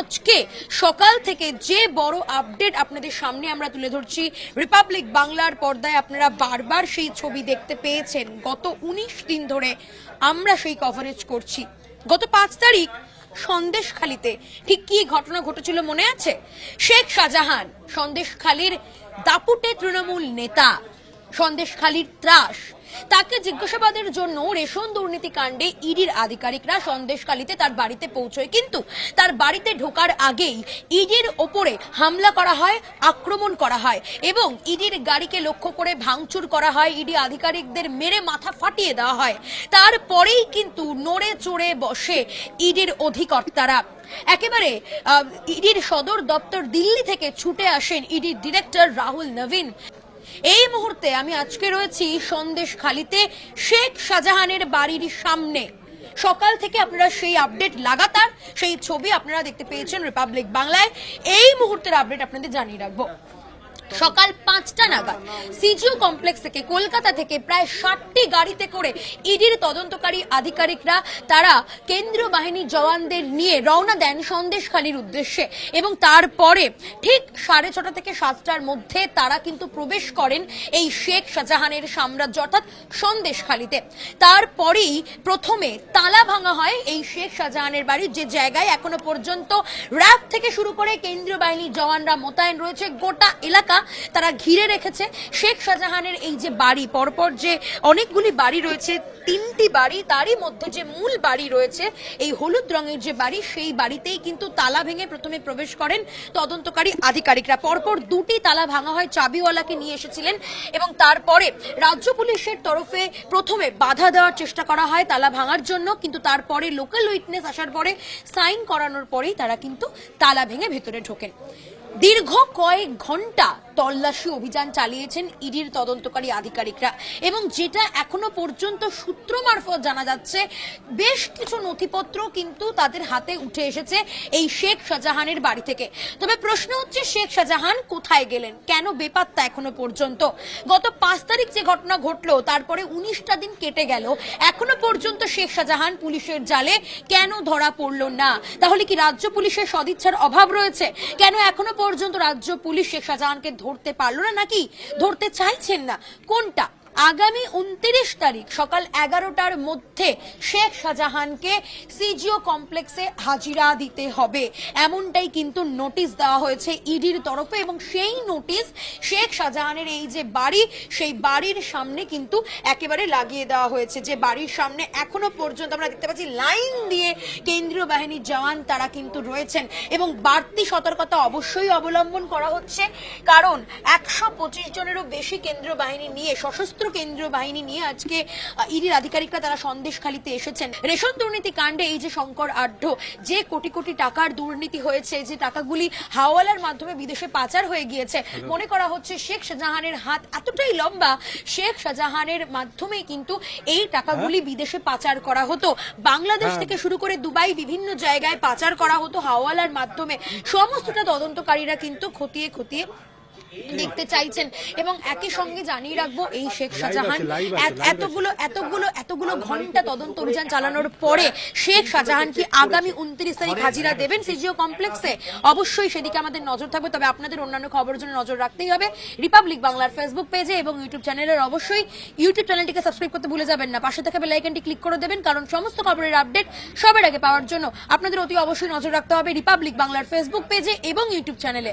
আজকে সকাল থেকে যে বড় আপডেট আপনাদের সামনে আমরা তুলে ধরছি রিপাবলিক বাংলার পর্দায় আপনারা বারবার সেই ছবি দেখতে পেয়েছেন। গত উনিশ দিন ধরে আমরা সেই কভারেজ করছি। গত পাঁচ তারিখ সন্দেশখালিতে ঠিক কি ঘটনা ঘটেছিল মনে আছে? শেখ শাহজাহান সন্দেশখালির দাপুটে তৃণমূল নেতা, সন্দেশখালির ত্রাস তাকে জিজ্ঞাসাবাদের জন্য রেশন দুর্নীতি কাণ্ডে ইডির আধিকারিকরা সন্দেশখালিতে তার বাড়িতে পৌঁছয়। কিন্তু তার বাড়িতে ঢোকার আগেই ইডির ওপরে হামলা করা হয়, আক্রমণ করা হয় এবং ইডির গাড়িকে লক্ষ্য করে ভাঙচুর করা হয়, ইডি আধিকারিকদের মেরে মাথা ফাটিয়ে দেওয়া হয়। তারপরেই কিন্তু নড়ে চড়ে বসে ইডির অধিকর্তারা। একেবারে ইডির সদর দপ্তর দিল্লি থেকে ছুটে আসেন ইডির ডিরেক্টর রাহুল নবীন। এই মুহূর্তে আমি আজকে রয়েছি সন্দেশ খালিতে শেখ শাহজাহানের বাড়ির সামনে। সকাল থেকে আপনারা সেই আপডেট লাগাতার, সেই ছবি আপনারা দেখতে পেয়েছেন রিপাবলিক বাংলায়। এই মুহূর্তের আপডেট আপনাদের জানিয়ে রাখব। সকাল পাঁচটা নাগাদ। সিজিও কমপ্লেক্স থেকে, কলকাতা থেকে প্রায় ষাটটি গাড়িতে করে ইডির তদন্তকারী আধিকারিকরা, তারা কেন্দ্রীয় বাহিনী জওয়ানদের নিয়ে রওনা দেন সন্দেশখালীর উদ্দেশ্যে এবং তারপরে ঠিক সাড়ে ছটা থেকে সাতটার মধ্যে তারা কিন্তু প্রবেশ করেন এই শেখ শাহজাহানের সাম্রাজ্য, অর্থাৎ সন্দেশখালীতে। তারপরেই প্রথমে তালা ভাঙা হয় এই শেখ শাহজাহানের বাড়ির যে জায়গায় এখনও পর্যন্ত র্যাব থেকে শুরু করে কেন্দ্রীয় বাহিনীর জওয়ানরা মোতায়েন রয়েছে গোটা এলাকা। তারা ঘিরে রেখেছে। শেখ শাহজাহানের এই যে বাড়ি, পরপর যে অনেকগুলি বাড়ি রয়েছে, তিনটি বাড়ি, তারই মধ্যে যে মূল বাড়ি রয়েছে, এই হলুদ রঙের যে বাড়ি, সেই বাড়িতেই কিন্তু তালা ভেঙে প্রথমে প্রবেশ করেন তদন্তকারী আধিকারিকরা। পরপর দুটি তালা ভাঙা হয় চাবিওয়ালাকে নিয়ে এসেছিলেন এবং তারপরে রাজ্য পুলিশের তরফে প্রথমে বাধা দেওয়ার চেষ্টা করা হয় তালা ভাঙার জন্য, কিন্তু তারপরে লোকাল উইটনেস আসার পরে সাইন করানোর পরেই তারা কিন্তু তালা ভেঙে ভেতরে ঢোকেন। দীর্ঘ কয়েক ঘণ্টা তল্লাশি অভিযান চালিয়েছেন ইডির তদন্তকারী আধিকারিকরা। এবং যেটা এখনও পর্যন্ত সূত্র মারফত জানা যাচ্ছে, বেশ কিছু নথিপত্র কিন্তু তাদের হাতে উঠে এসেছে এই শেখ শাহজাহানের বাড়ি থেকে। তবে প্রশ্ন হচ্ছে, শেখ শাহজাহান কোথায় গেলেন? কেন বেপাত্তা এখনও পর্যন্ত? গত পাঁচ তারিখ যে ঘটনা ঘটলো, তারপরে উনিশটা দিন কেটে গেল, এখনও পর্যন্ত শেখ শাহজাহান পুলিশের জালে কেন ধরা পড়ল না? তাহলে কি রাজ্য পুলিশের সদিচ্ছার অভাব রয়েছে? কেন এখনও পর্যন্ত রাজ্য পুলিশ শেখ শাহজাহানকে ধরতে পারল না নাকি? ধরতে চাইছেন না। কোনটা? আগামী উনত্রিশ তারিখ সকাল এগারোটার মধ্যে শেখ শাহজাহানকে সিজিও কমপ্লেক্সে হাজিরা দিতে হবে। এমনটাই কিন্তু নোটিশ দেওয়া হয়েছে ইডির তরফে এবং সেই নোটিশ শেখ শাহজাহানের এই যে বাড়ি, সেই বাড়ির সামনে কিন্তু একেবারে লাগিয়ে দেওয়া হয়েছে। যে বাড়ির সামনে এখনও পর্যন্ত আমরা দেখতে পাচ্ছি লাইন দিয়ে কেন্দ্রীয় বাহিনীর জওয়ান তারা কিন্তু রয়েছেন এবং বাড়তি সতর্কতা অবশ্যই অবলম্বন করা হচ্ছে। কারণ একশো পঁচিশ জনেরও বেশি কেন্দ্রীয় বাহিনী নিয়ে সশস্ত্র কেন্দ্রীয় বাহিনী নিয়ে আজকে ইডির আধিকারিকরা তারা সন্দেশখালিতে এসেছেন। রেশন দুর্নীতি কাণ্ডে এই যে শঙ্কর আঢ্য যে কোটি কোটি টাকার দুর্নীতি হয়েছে যে টাকাগুলি হাওয়ালার মাধ্যমে বিদেশে পাচার হয়ে গিয়েছে মনে করা হচ্ছে শেখ শাহজাহানের হাত এতটাই লম্বা শেখ শাহজাহানের মাধ্যমেই কিন্তু এই টাকাগুলি বিদেশে পাচার করা হতো। বাংলাদেশ থেকে শুরু করে দুবাই বিভিন্ন জায়গায় পাচার করা হতো হাওয়ালার মাধ্যমে। সমস্তটা তদন্তকারীরা কিন্তু খতিয়ে খতিয়ে দেখতে চাইছেন এবং একই সঙ্গে জানিয়ে রাখব এই শেখ শাহজাহান এতগুলো এতগুলো এতগুলো ঘণ্টা তদন্ত অভিযান চালানোর পরে শেখ শাহজাহান কি আগামী উনত্রিশ তারিখ হাজিরা দেবেন সিজিও কমপ্লেক্সে? অবশ্যই সেদিকে আমাদের নজর থাকবে তবে আপনাদের অন্যান্য খবরের জন্য নজর রাখতেই হবে। রিপাবলিক বাংলার ফেসবুক পেজে এবং ইউটিউব চ্যানেলের অবশ্যই ইউটিউব চ্যানেলটিকে সাবস্ক্রাইব করতে ভুলে যাবেন না। পাশে থাকা বেল আইকনটি ক্লিক করে দেবেন কারণ সমস্ত খবরের আপডেট সবার আগে পাওয়ার জন্য আপনাদের অতি অবশ্যই নজর রাখতে হবে রিপাবলিক বাংলার ফেসবুক পেজে এবং ইউটিউব চ্যানেলে